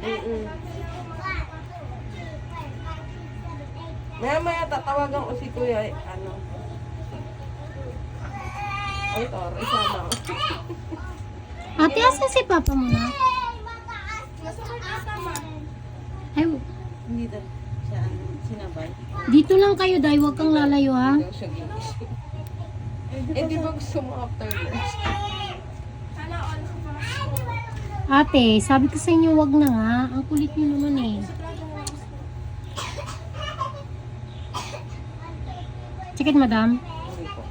Mm-mm. Maya maya tatawagan ko si kuya, eh, ano. Ay, toro, isama ko. Ate, asan si papa mo na? Ay, Hindi daw siya, ano, sinabay. dito lang kayo, dahil huwag kang lalayo ha. Daw siya gigising. Eh, di ba gusto mo after lunch? Ate, sabi ko sa inyo, wag na nga. Ang kulit niyo naman eh. Check it, madam. Hindi po.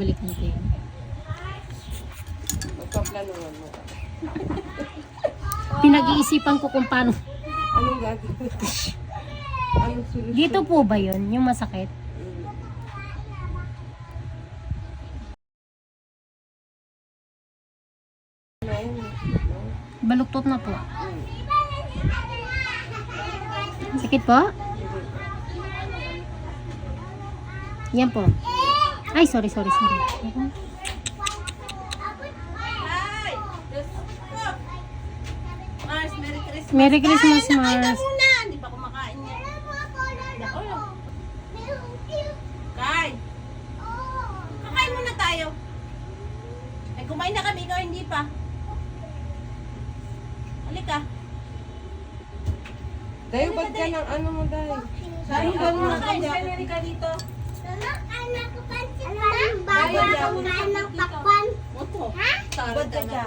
Balik natin. Magpaplanuhan mo. Pinag-iisipan ko kung paano. Anong gagawin? Dito po ba yun? Yung masakit? Baluktot na po. Sakit po? Yan po. Ay, sorry, sorry, sorry. Mars, Merry Christmas. Merry Christmas, Mars. Hindi pa kumakain. Nako. Kain. Kakain muna tayo. Ay, kumain na kami. Ikaw hindi pa. Halika. Dayo, ba't ka ng ano mo, Dayo? Dayo, ba't mo nakain si Amerika dito? Moto. Ha? Ka dyan?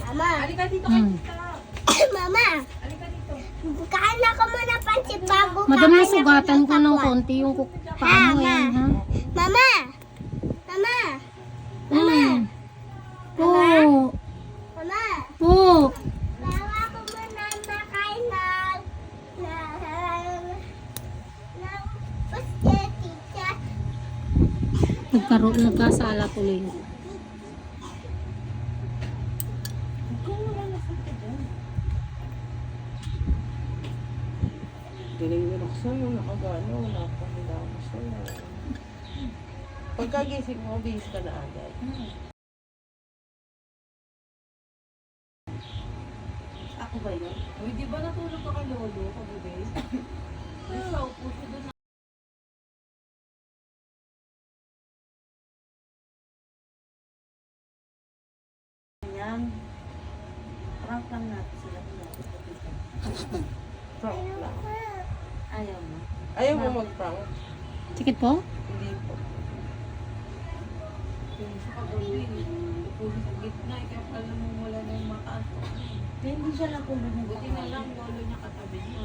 Mama, Halika dito Hmm. mama, Halika dito. kain ako muna pansit bago Madam, kakain nasugatan ako ko ng pakwan. konti yung kuk- paa mo eh, ha? Mama, mama, Mm. Po. mama, Po. bawa ko muna makain ng ng ng spaghetti chat. Nagkaroon, nagkasala tuloy. Ni Roxanne, yung nakagano, wala pa hilamos na. Pagkagising mo, bihis ka na agad. Ako ba yun? Uy, di ba natulog ka kay Lolo kagabi? Ay, sa upo siya doon. Yan. Prank lang natin sila. Prank lang. Ayaw mo. Ayaw mo mag-prank? Sakit po? Hindi po. Hindi siya lang kung bumubuti Buti na lang, lolo niya katabi mo.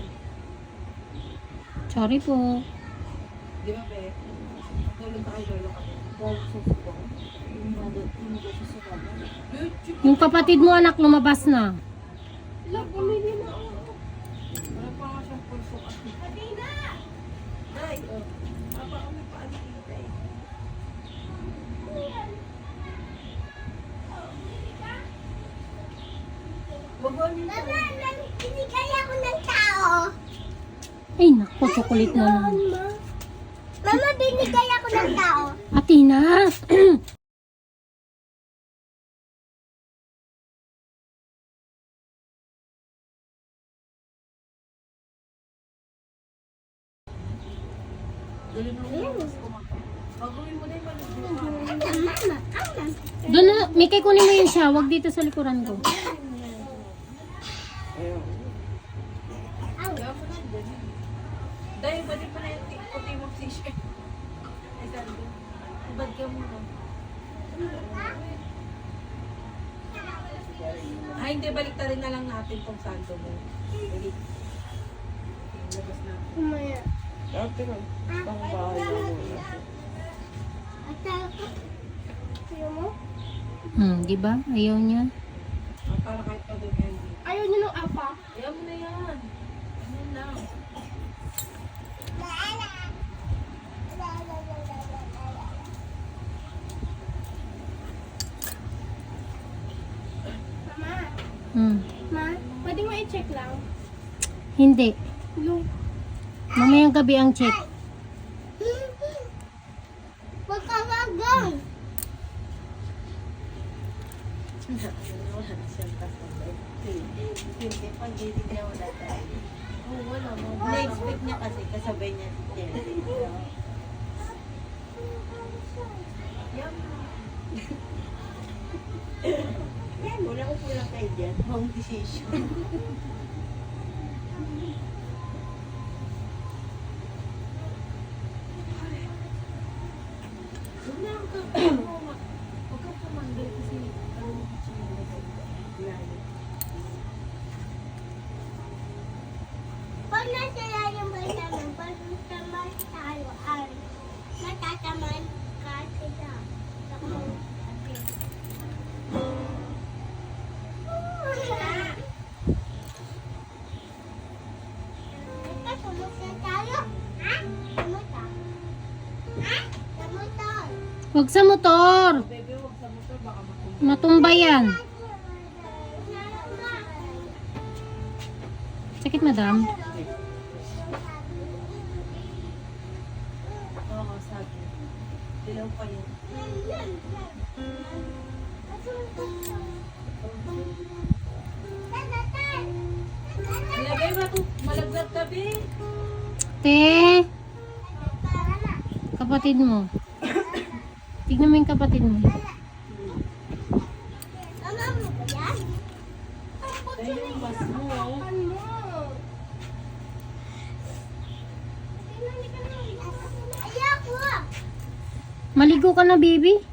Sorry po. Di ba, Be? Tulog kay lolo sibong. Yung kapatid mo anak lumabas na. Wala, pumili na ako. Wala pa nga siyang pulso kasi. Kadina! Day, oh. Papa kami pa dito eh. Mama, nang binigay ako ng tao. Ay, naku, chocolate na naman. Mama, binigay ako ng tao. Atina! Doon na, Mikay, kunin mo yun siya. Huwag dito sa likuran ko. Dahil ba di pa na yung ti- puti mo t-shirt? Ay, sabi ko, Ibad ka muna. Ay, hindi, balik rin na lang natin tong santo mo. Balik. Labas na. Kumaya. Dati lang. Ang. At ako. Ayaw mo? Hmm, di ba? Ayaw niya. Ang para doon candy. Ayaw niya ng apa. Ayaw na yan. Ganyan lang. Hmm. Ma, pwede mo i-check lang? Hindi. Blue. Mamayang gabi ang check. Pagkakagang. Hindi, pag hindi niya wala tayo. Oo, wala mo. Na-expect niya kasi kasabay niya si Jenny. Yan, wala ko pula kayo dyan. Wrong decision. Huwag sa motor. Matumba. Yan. Sakit, madam. Oo, sabi. Dilaw pa yun. Malaglag ka. Te, kapatid mo. Tignan mo yung kapatid mo. Maligo ka na, baby.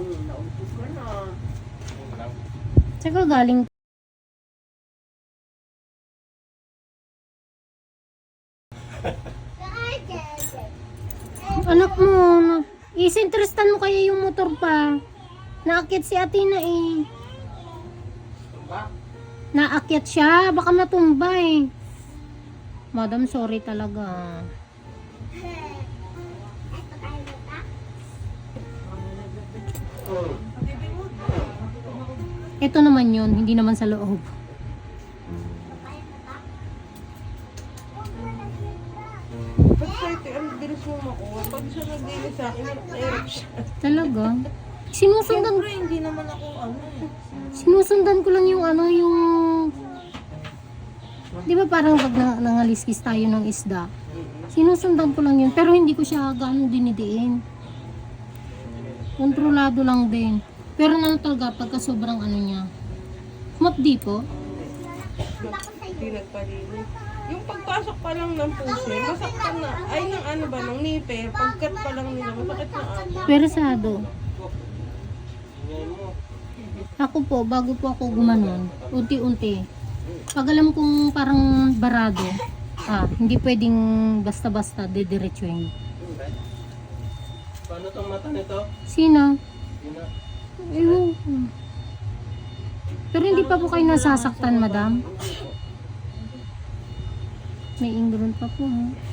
Hmm, naumpos ko na. Saka galing. Anak mo, na, isinterestan mo kaya yung motor pa. Naakyat si Atina eh. Naakyat siya, baka matumba eh. Madam, sorry talaga. Ito naman yun, hindi naman sa loob. Siya. Talaga. Sinusundan, Siyempre, hindi naman ako ano eh. sinusundan ko lang yung ano, yung... Di ba parang pag na, nangaliskis tayo ng isda, sinusundan ko lang yun, pero hindi ko siya gaano dinidiin. Kontrolado lang din. Pero ano talaga, pagka sobrang ano niya, mapdi po. Hindi nagpalinis. Yung pagpasok pa lang ng puso, masaktan na. Ay, ng ano ba, ng nipe, pagkat pa lang nila, masakit na ako. Peresado. Ako po, bago po ako gumanon, unti-unti. Pag alam kong parang barado, ah, hindi pwedeng basta-basta didiretsuhin. Paano tong mata nito? Sino? Yun ko. Pero hindi pa po kayo nasasaktan, madam? May ingron pa po, ha?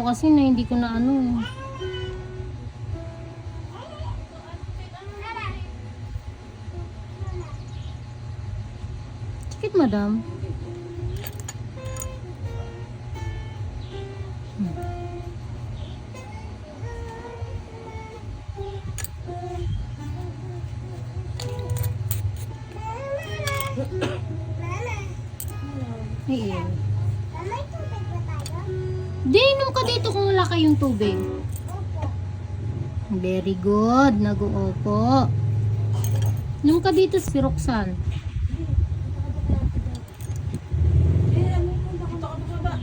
Ito kasi na hindi ko na ano. Sakit, madam. Tubig ba tayo? Di, inom ka dito kung wala kayong tubig. Very good. Nag-uupo. Inom ka dito si Roxanne. Eh, ano kung nakita ka baba?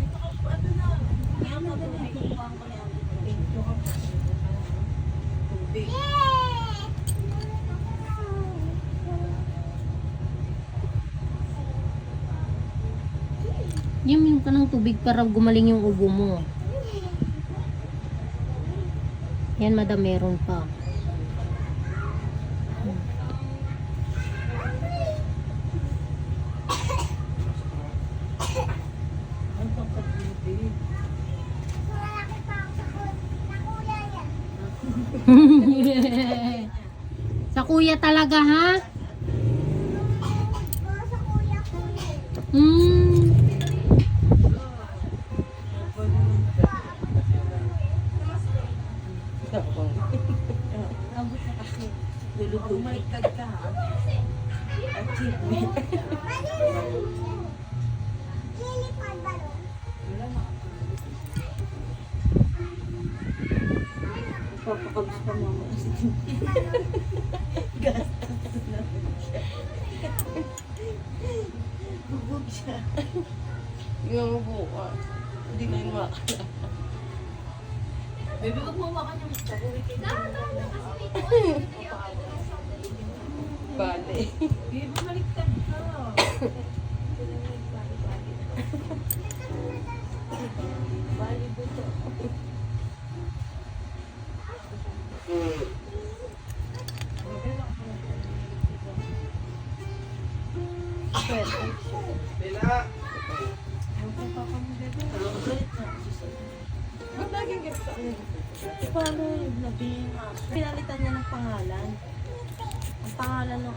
Dito ka pa, ano na. Kaya mo din ay kukuha ko na ang tubig. Yay! Yung minum ka ng tubig para gumaling yung ubo mo. Yan, madam, meron pa. Sa kuya talaga, ha? Lumaitag ka ha. Achievement. Papakabos pa mama. Gastos na siya. Bubog siya. Hindi na yung makakala. Baby, huwag mo makan yung pabuwi kayo. Bale. Baby, baliktad ka. Bali buto. Ba't laging ganito ano? Paano yung nabi yung aso? Pinalitan niya ng pangalan. 很棒啊，任。